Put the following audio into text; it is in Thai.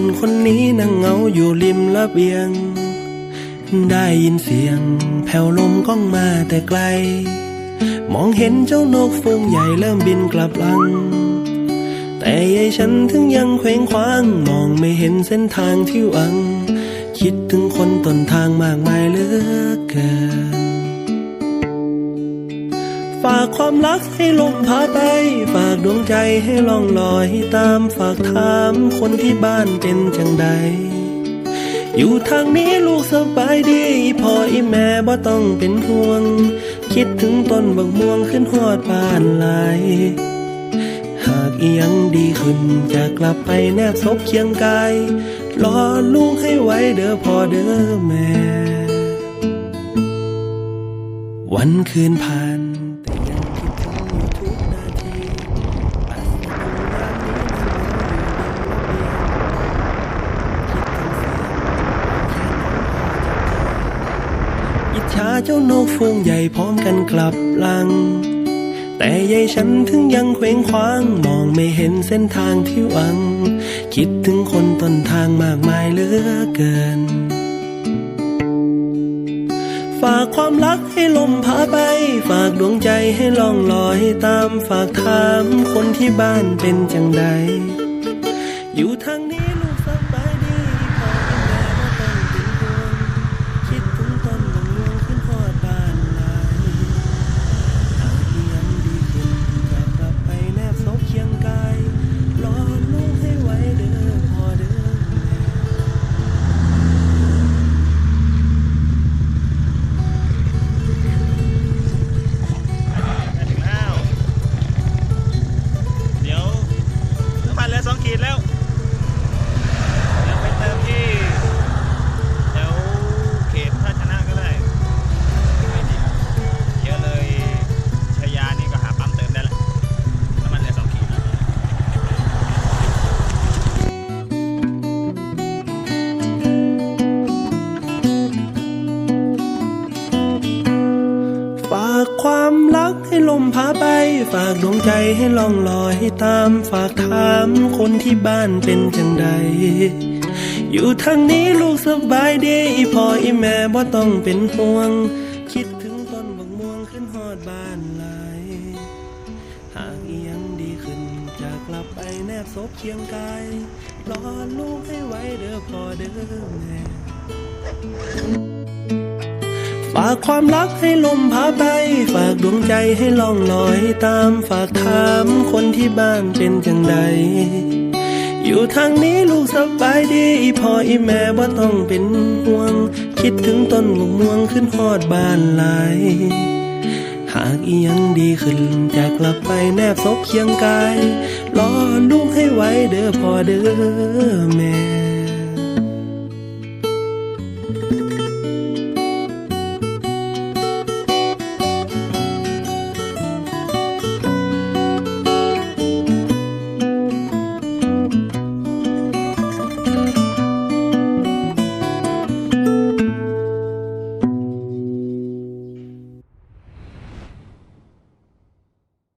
นคนนี้นั่งเหงาอยู่ริมระเบียง ได้ยินเสียง แผ่วลมก้องมาแต่ไกล มองเห็นเจ้านกฟูงใหญ่เริ่มบินกลับหลัง แต่ยายฉันถึงยังเคว้งคว้าง มองไม่เห็นเส้นทางที่หวัง คิดถึงคนต้นทางมากมายเหลือเกินฝากความรักให้ลมพาไป ดวงใจให้ล่องลอยตามฝากถามคนที่บ้านเป็นจังใด อยู่ทางนี้ลูกสบายดีพ่ออีแม่บ่ต้องเป็นห่วง คิดถึงต้นบักม่วงขึ้นหอดบ้านหลายหากอียังดีขึ้นจะกลับไปแนบศพเคียงกายรอลูกให้ไว้เด้อพ่อเด้อแม่ วันคืนผ่าน จากเธออิจฉาเจ้านกฟูงใหญ่พร้อมกันกลับลัง แต่ยายฉันถึงยังเคว้งคว้าง มองไม่เห็นเส้นทางที่หวัง คิดถึงคนต้นทางมากมายเหลือเกิน ฝากความรักให้ลมพาไป ฝากดวงใจให้ล่องลอยตาม ฝากถามคนที่บ้านเป็นจังใด อยู่ทางนี้ากความรักให้ลมพาไป ฝากดวงใจให้ล่องลอยตาม ฝากถามคนที่บ้านเป็นจังใด อยู่ทางนี้ลูกสบายดีอีพ่ออีแม่บ่ต้องเป็นห่วง คิดถึงต้นบักม่วงขึ้นฮอดบ้านหลายหากอียังดีขึ้นจะกลับไปแนบศพเคียงกายรอลูกให้ไว้เด้อพ่อเด้อแม่ ฝากความรักให้ลมพาไป ฝากดวงใจให้ล่องลอยตาม ฝากถามคนที่บ้านเป็นจังใด อยู่ทางนี้ลูกสบายดีอีพ่ออีแม่บ่ต้องเป็นห่วง คิดถึงต้นมะม่วงขึ้นฮอดบ้านหลายหากอียังดีขึ้นจะกลับไปแนบศพเคียงกายรอลูกให้ไว้เด้อพ่อเด้อแม่